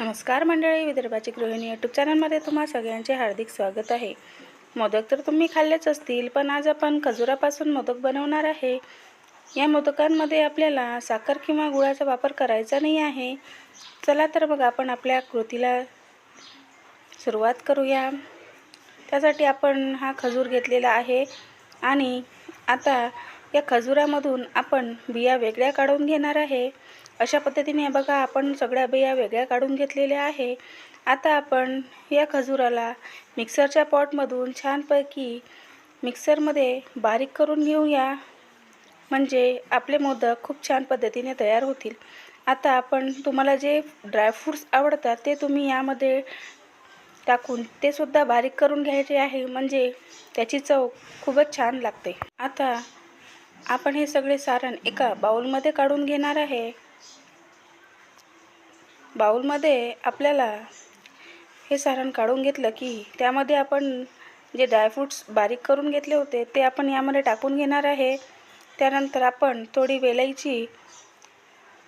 नमस्कार मंडळी विदर्भाची गृहिणी यूट्यूब चॅनलमध्ये तुम्हा सगळ्यांचे हार्दिक स्वागत आहे. मोदक तर तुम्ही खाल्लेच असतील पण आज आपण खजुरापासून मोदक बनवणार आहे. या मोदकांमध्ये आपल्याला साखर किंवा गुळाचा वापर करायचा नाही आहे. चला तर मग आपण आपल्या कृतीला सुरुवात करूया. त्यासाठी आपण हा खजूर घेतलेला आहे आणि आता या खजुरामधून आपण बिया वेगळ्या काढून घेणार आहे. अशा पद्धतीने बघा आपण सगळ्या बिया वेगळ्या काढून घेतलेल्या आहे. आता आपण या खजुराला मिक्सरच्या पॉटमधून छानपैकी मिक्सरमध्ये बारीक करून घेऊया. म्हणजे आपले मोदक खूप छान पद्धतीने तयार होतील. आता आपण तुम्हाला जे ड्रायफ्रूट्स आवडतात ते तुम्ही यामध्ये टाकून ते सुद्धा बारीक करून घ्यायचे आहे. म्हणजे त्याची चव खूपच छान लागते. आता आपण हे सगळे सारण एका बाउलमध्ये काढून घेणार आहे. बाउलमध्ये आपल्याला हे सारण काढून घेतलं की त्यामध्ये आपण जे ड्रायफ्रूट्स बारीक करून घेतले होते ते आपण यामध्ये टाकून घेणार आहे. त्यानंतर आपण थोडी वेलायची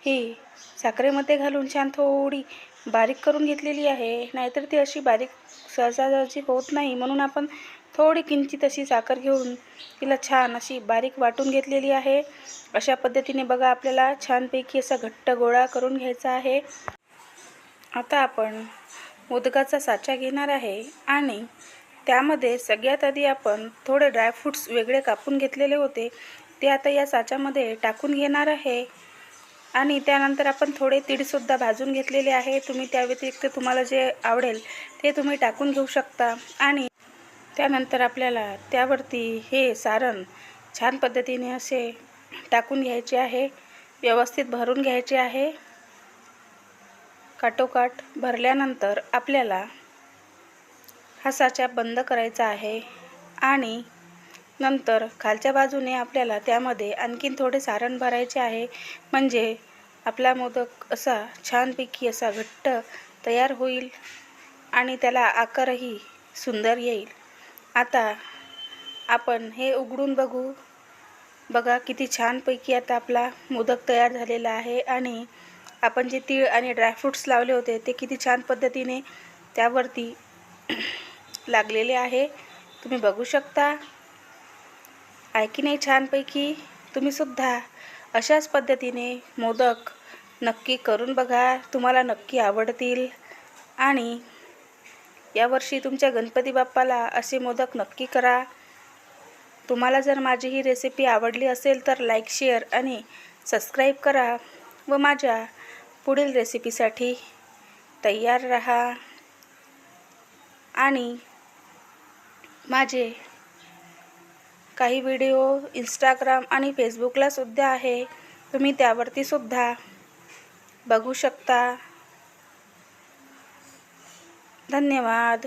ही साखरेमध्ये घालून छान थोडी बारीक करून घेतलेली आहे. नाहीतर ती अशी बारीक सहजासहजी होत नाही. म्हणून आपण थोडी किंचित अशी साखर घेऊन तिला छान अशी बारीक वाटून घेतलेली आहे. अशा पद्धतीने बघा आपल्याला छानपैकी असा घट्ट गोळा करून घ्यायचा आहे. आता आपण उदकाचा साचा घेणार आहे आणि त्यामध्ये सगळ्यात आधी आपण थोडे ड्रायफ्रूट्स वेगळे कापून घेतलेले होते. ते आता या साच्यामध्ये टाकून घेणार आहे. आणि त्यानंतर आपण थोडे तीडसुद्धा भाजून घेतलेले आहे. तुम्ही त्या व्यतिरिक्त तुम्हाला जे आवडेल ते तुम्ही टाकून घेऊ शकता. आणि त्यानंतर आपल्याला त्यावरती हे सारण छान पद्धतीने असे टाकून घ्यायचे आहे. व्यवस्थित भरून घ्यायचे आहे. काटोकाट भरल्यानंतर आपल्याला हा साचा बंद करायचा आहे आणि नंतर खालच्या बाजूने आपल्याला त्यामध्ये आणखीन थोडे सारण भरायचे आहे. म्हणजे आपला मोदक असा छानपैकी असा घट्ट तयार होईल आणि त्याला आकारही सुंदर येईल. आता आपण हे उघडून बघू. बघा किती छानपैकी आता आपला मोदक तयार झालेला आहे आणि आपण जे तीळ आणि ड्रायफ्रूट्स लावले होते ते किती छान पद्धतीने त्यावरती लागलेले आहे. तुम्ही बघू शकता. आहे की नाही छानपैकी? तुम्हीसुद्धा अशाच पद्धतीने मोदक नक्की करून बघा. तुम्हाला नक्की आवडतील. आणि यावर्षी तुमच्या गणपती बाप्पाला असे मोदक नक्की करा. तुम्हाला जर माझी ही रेसिपी आवडली असेल तर लाईक शेअर आणि सबस्क्राईब करा व माझ्या पुढील रेसिपीसाठी तयार रहा. आणि माझे काही व्हिडिओ इंस्टाग्राम आणि फेसबुकलासुद्धा आहे. तुम्ही त्यावरतीसुद्धा बघू शकता. धन्यवाद.